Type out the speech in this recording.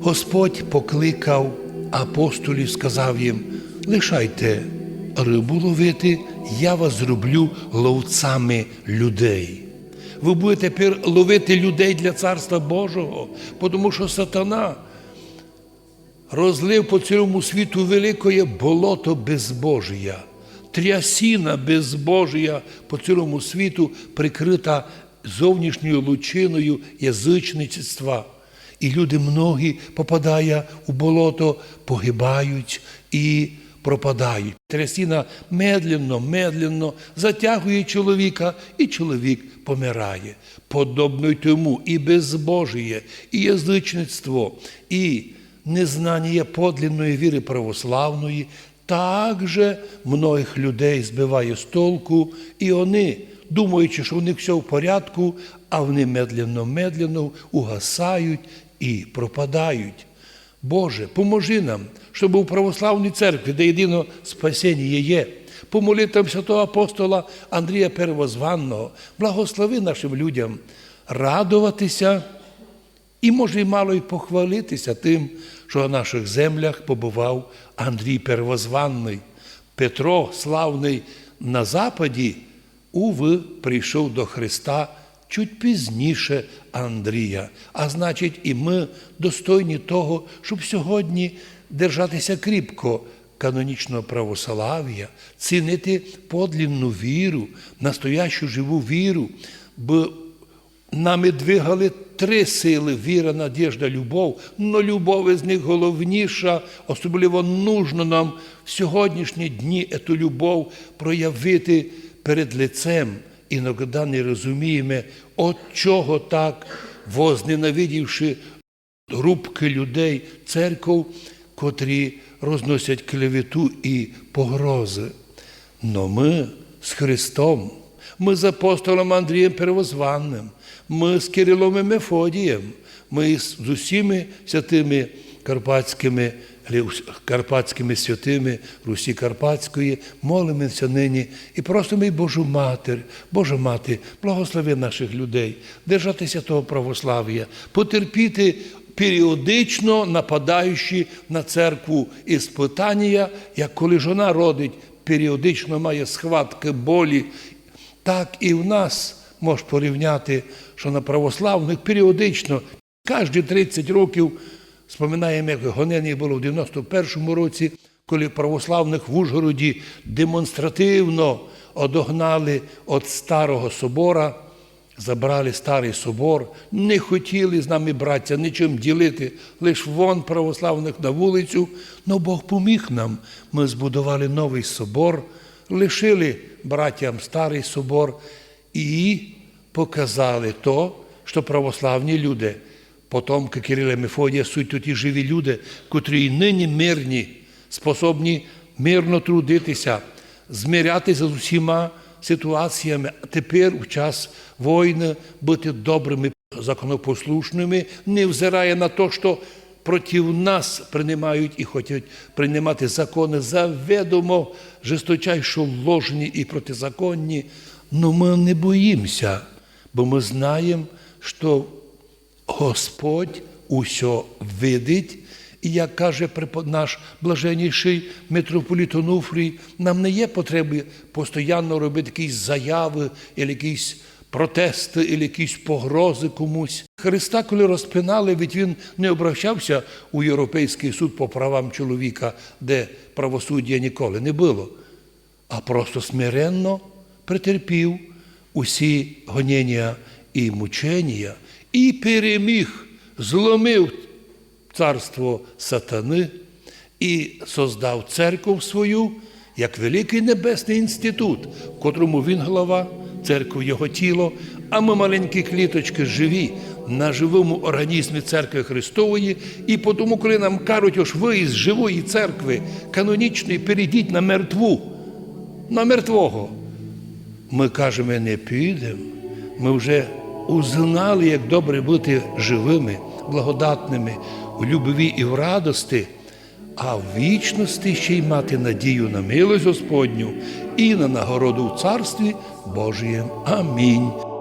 Господь покликав апостолів, сказав їм: лишайте рибу ловити, я вас зроблю ловцями людей. Ви будете тепер ловити людей для Царства Божого, тому що сатана розлив по цілому світу великое болото безбожія, трясіна безбожія по цілому світу прикрита зовнішньою лучиною язичництва. І люди многі, попадая у болото, погибають і пропадають. Трясіна медленно, медленно затягує чоловіка, і чоловік помирає. Подобно й тому і безбожіє, і язичництво, і незнання подлинної віри православної также многих людей збиває з толку, і вони, думаючи, що у них все в порядку, а вони медленно-медленно угасають і пропадають. Боже, поможи нам, щоб у православній церкві, де єдино спасіння є, по молитвам святого апостола Андрія Первозванного, благослови нашим людям радуватися і, може, й мало й похвалитися тим, що на наших землях побував Андрій Первозванний. Петро, славний на Западі, уви, прийшов до Христа чуть пізніше Андрія. А значить, і ми достойні того, щоб сьогодні держатися кріпко канонічного православ'я, цінити подлінну віру, настоящу живу віру, бо Нами двигали три сили віра, надіжда, любов. Но любов із них головніша, особливо нужно нам в сьогоднішні дні ету любов проявити перед лицем. Іноді не розуміємо, от чого так, возненавидівши групки людей, церков, котрі розносять клевету і погрози. Но ми з Христом, ми з апостолом Андрієм Первозванним, ми з Кирилом і Мефодієм, ми з усіми святими карпатськими, карпатськими святими Русі Карпатської молимося нині. І просимо Божу Матір, Божа Мати, благослови наших людей, держатися того православ'я, потерпіти періодично нападаючи на церкву іспитання, як коли жона родить, періодично має схватки болі, так і в нас можеш порівняти, що на православних періодично, кожні 30 років, споминаємо, як гонення було в 91-му році, коли православних в Ужгороді демонстративно одогнали від старого собора, забрали старий собор, не хотіли з нами браття нічим ділити, лише вон православних на вулицю. Но Бог поміг нам. Ми збудували новий собор, лишили братям старий собор і показали то, що православні люди, потомки Кирила і Мефодія, суть тут і живі люди, котрі і нині мирні, способні мирно трудитися, змирятися з усіма ситуаціями, а тепер у час війни бути добрими, законопослушними, не взирає на те, що проти нас приймають і хочуть приймати закони заведомо жесточайше ложні і протизаконні. Но ми не боїмося, бо ми знаємо, що Господь усе видить. І як каже наш блаженніший митрополіт Онуфрій, нам не є потреби постійно робити якісь заяви, якісь протести, якісь погрози комусь. Христа, коли розпинали, ведь він не обращався у Європейський суд по правам чоловіка, де правосуддя ніколи не було, а просто смиренно претерпів усі гонення і мучення і переміг, зломив царство сатани і создав церкву свою як великий небесний інститут, в котрому він глава, церкву його тіло, а ми маленькі кліточки живі на живому організмі церкви Христової. І тому, коли нам кажуть, ось ви із живої церкви канонічної перейдіть на мертву, на мертвого. Ми кажемо, не підемо. Ми вже узнали, як добре бути живими, благодатними у любові і в радості, а в вічності ще й мати надію на милость Господню і на нагороду в Царстві Божієм. Амінь.